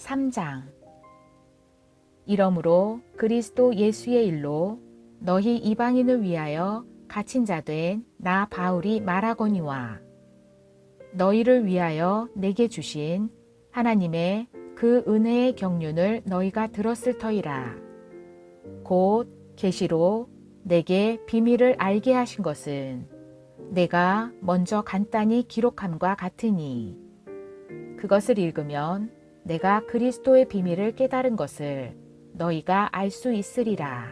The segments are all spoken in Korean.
3장. 이러므로 그리스도 예수의 일로 너희 이방인을 위하여 갇힌 자 된 나 바울이 말하거니와 너희를 위하여 내게 주신 하나님의 그 은혜의 경륜을 너희가 들었을 터이라. 곧 계시로 내게 비밀을 알게 하신 것은 내가 먼저 간단히 기록함과 같으니 그것을 읽으면 내가 그리스도의 비밀을 깨달은 것을 너희가 알 수 있으리라.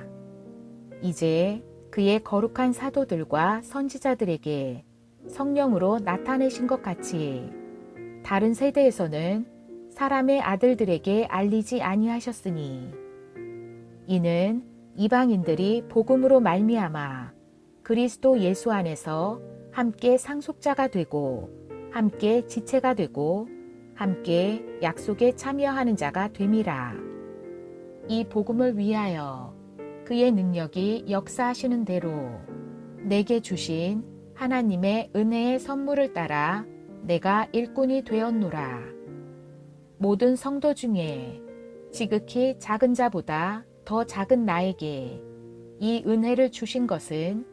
이제 그의 거룩한 사도들과 선지자들에게 성령으로 나타내신 것 같이 다른 세대에서는 사람의 아들들에게 알리지 아니하셨으니 이는 이방인들이 복음으로 말미암아 그리스도 예수 안에서 함께 상속자가 되고 함께 지체가 되고 함께 약속에 참여하는 자가 됨이라. 이 복음을 위하여 그의 능력이 역사하시는 대로 내게 주신 하나님의 은혜의 선물을 따라 내가 일꾼이 되었노라. 모든 성도 중에 지극히 작은 자보다 더 작은 나에게 이 은혜를 주신 것은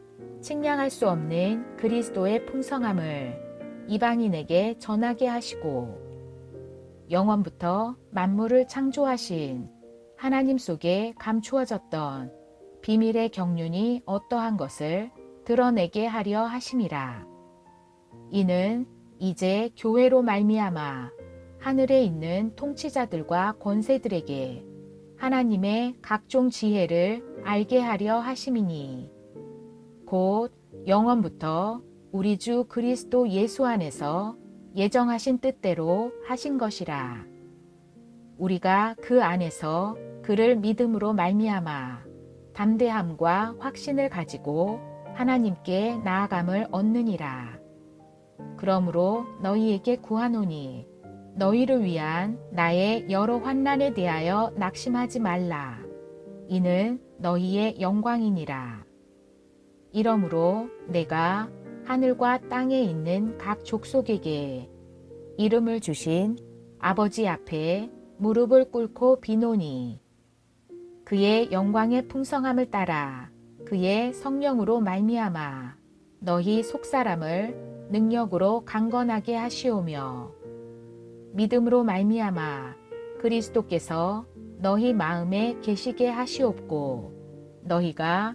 측량할 수 없는 그리스도의 풍성함을 이방인에게 전하게 하시고 영원부터 만물을 창조하신 하나님 속에 감추어졌던 비밀의 경륜이 어떠한 것을 드러내게 하려 하심이라. 이는 이제 교회로 말미암아 하늘에 있는 통치자들과 권세들에게 하나님의 각종 지혜를 알게 하려 하심이니 곧 영원부터 우리 주 그리스도 예수 안에서 예정하신 뜻대로 하신 것이라. 우리가 그 안에서 그를 믿음으로 말미암아 담대함과 확신을 가지고 하나님께 나아감을 얻느니라. 그러므로 너희에게 구하노니 너희를 위한 나의 여러 환난에 대하여 낙심하지 말라. 이는 너희의 영광이니라. 이러므로 내가 하늘과 땅에 있는 각 족속에게 이름을 주신 아버지 앞에 무릎을 꿇고 비노니 그의 영광의 풍성함을 따라 그의 성령으로 말미암아 너희 속사람을 능력으로 강건하게 하시오며 믿음으로 말미암아 그리스도께서 너희 마음에 계시게 하시옵고 너희가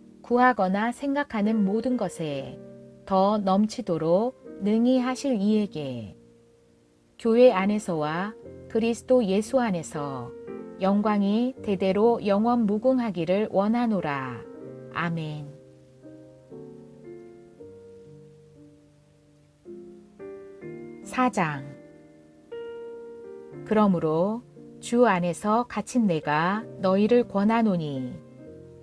구하거나 생각하는 모든 것에 더 넘치도록 능히 하실 이에게 교회 안에서와 그리스도 예수 안에서 영광이 대대로 영원 무궁하기를 원하노라. 아멘. 사장 그러므로 주 안에서 갇힌 내가 너희를 권하노니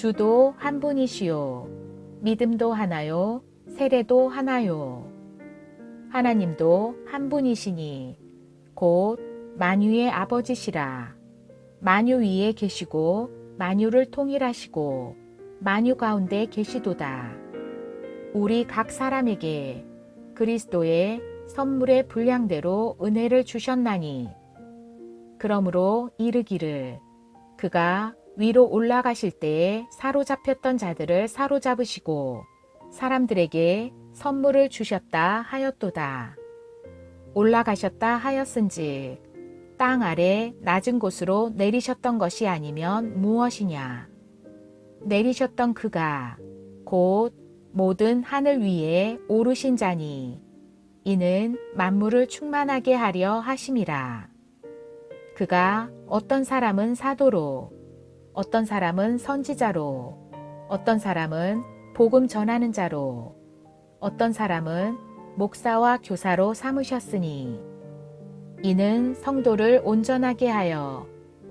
주도 한 분이시요. 믿음도 하나요. 세례도 하나요. 하나님도 한 분이시니 곧 만유의 아버지시라. 만유 위에 계시고 만유를 통일하시고 만유 가운데 계시도다. 우리 각 사람에게 그리스도의 선물의 분량대로 은혜를 주셨나니 그러므로 이르기를 그가 위로 올라가실 때에 사로잡혔던 자들을 사로잡으시고 사람들에게 선물을 주셨다 하였도다. 올라가셨다 하였은즉 땅 아래 낮은 곳으로 내리셨던 것이 아니면 무엇이냐? 내리셨던 그가 곧 모든 하늘 위에 오르신 자니 이는 만물을 충만하게 하려 하심이라. 그가 어떤 사람은 사도로, 어떤 사람은 선지자로, 어떤 사람은 복음 전하는 자로, 어떤 사람은 목사와 교사로 삼으셨으니 이는 성도를 온전하게 하여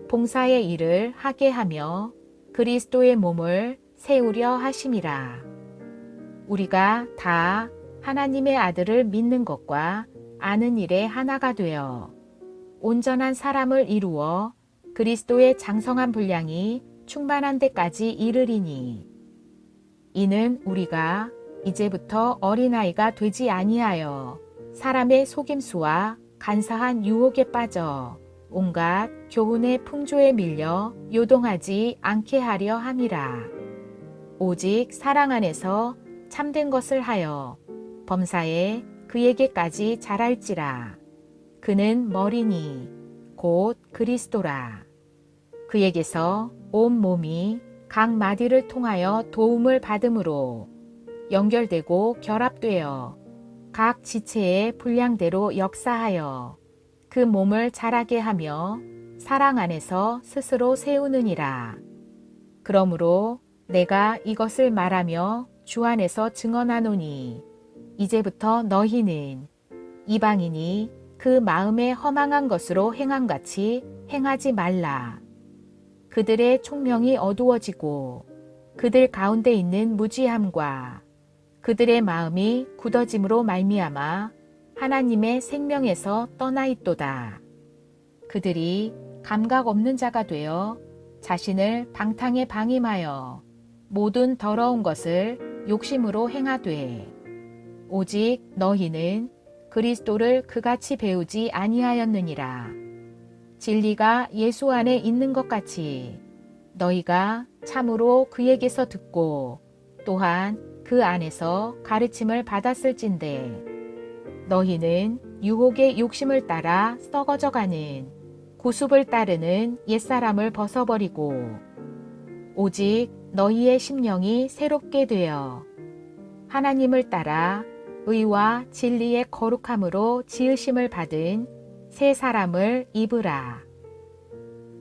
봉사의 일을 하게 하며 그리스도의 몸을 세우려 하심이라. 우리가 다 하나님의 아들을 믿는 것과 아는 일에 하나가 되어 온전한 사람을 이루어 그리스도의 장성한 분량이 충만한 데까지 이르리니 이는 우리가 이제부터 어린아이가 되지 아니하여 사람의 속임수와 간사한 유혹에 빠져 온갖 교훈의 풍조에 밀려 요동하지 않게 하려 함이라. 오직 사랑 안에서 참된 것을 하여 범사에 그에게까지 자랄지라. 그는 머리니 곧 그리스도라. 그에게서 온 몸이 각 마디를 통하여 도움을 받음으로 연결되고 결합되어 각 지체의 분량대로 역사하여 그 몸을 자라게 하며 사랑 안에서 스스로 세우느니라. 그러므로 내가 이것을 말하며 주 안에서 증언하노니 이제부터 너희는 이방인이 그 마음에 허망한 것으로 행함같이 행하지 말라. 그들의 총명이 어두워지고 그들 가운데 있는 무지함과 그들의 마음이 굳어짐으로 말미암아 하나님의 생명에서 떠나 있도다. 그들이 감각 없는 자가 되어 자신을 방탕에 방임하여 모든 더러운 것을 욕심으로 행하되 오직 너희는 그리스도를 그같이 배우지 아니하였느니라. 진리가 예수 안에 있는 것 같이 너희가 참으로 그에게서 듣고 또한 그 안에서 가르침을 받았을진데 너희는 유혹의 욕심을 따라 썩어져 가는 구습을 따르는 옛사람을 벗어버리고 오직 너희의 심령이 새롭게 되어 하나님을 따라 의와 진리의 거룩함으로 지으심을 받은 새 사람을 입으라.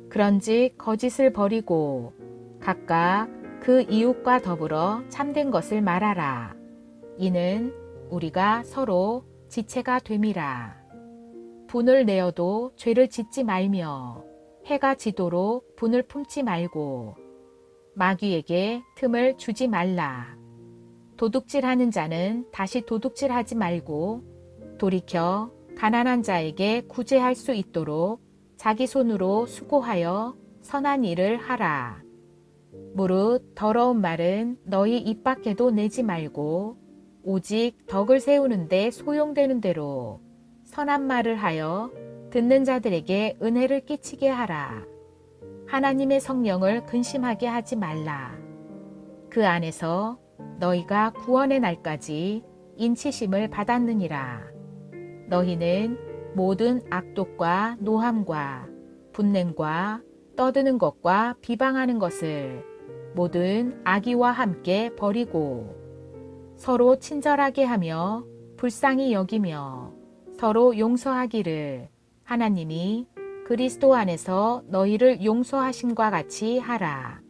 그런즉 거짓을 버리고 각각 그 이웃과 더불어 참된 것을 말하라. 이는 우리가 서로 지체가 됨이라. 분을 내어도 죄를 짓지 말며 해가 지도록 분을 품지 말고 마귀에게 틈을 주지 말라. 도둑질하는 자는 다시 도둑질하지 말고 돌이켜 가난한 자에게 구제할 수 있도록 자기 손으로 수고하여 선한 일을 하라. 무릇 더러운 말은 너희 입 밖에도 내지 말고 오직 덕을 세우는데 소용되는 대로 선한 말을 하여 듣는 자들에게 은혜를 끼치게 하라. 하나님의 성령을 근심하게 하지 말라. 그 안에서 너희가 구원의 날까지 인치심을 받았느니라. 너희는 모든 악독과 노함과 분냄과 떠드는 것과 비방하는 것을 모든 악의와 함께 버리고 서로 친절하게 하며 불쌍히 여기며 서로 용서하기를 하나님이 그리스도 안에서 너희를 용서하심과 같이 하라.